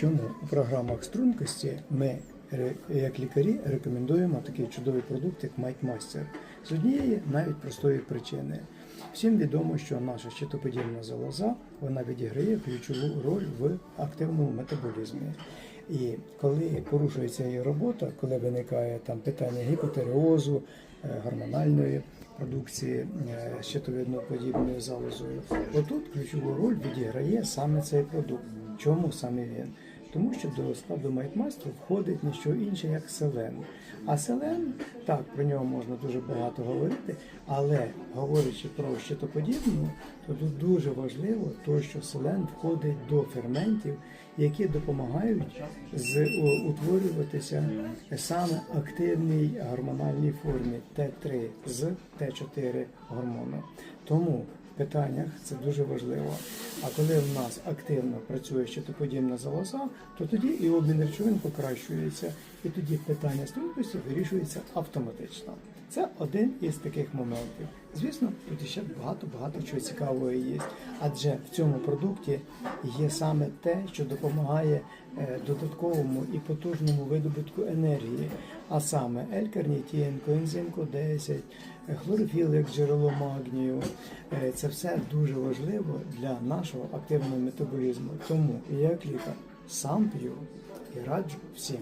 Чому у програмах стрункості ми, як лікарі, рекомендуємо такий чудовий продукт, як Майкмастер? З однієї навіть простої причини. Всім відомо, що наша щитоподібна залоза вона відіграє ключову роль в активному метаболізмі. І коли порушується її робота, коли виникає там питання гіпотереозу, е, гормональної продукції е, щитовидно-подібною залозою, отут ключову роль відіграє саме цей продукт. Чому саме він? Тому що до складу майкмастру входить не що інше, як селен. А селен, так, про нього можна дуже багато говорити, але говорячи про щитоподібну, то тут дуже важливо, то, що селен входить до ферментів, які допомагають з, утворюватися саме активній гормональній формі Т3 з Т4 гормону. Тому питаннях це дуже важливо. А коли в нас активно працює щитоподібна залоза, то тоді і обмін речовин покращується, і тоді питання стрункості вирішується автоматично. Це один із таких моментів. Звісно, тут ще багато-багато чого цікавого є. Адже в цьому продукті є саме те, що допомагає е, додатковому і потужному видобутку енергії, а саме L-карнітин, коензим Q10, е, хлорофіл як джерело магнію. Це все дуже важливо для нашого активного метаболізму. Тому я як лікар сам п'ю і раджу всім.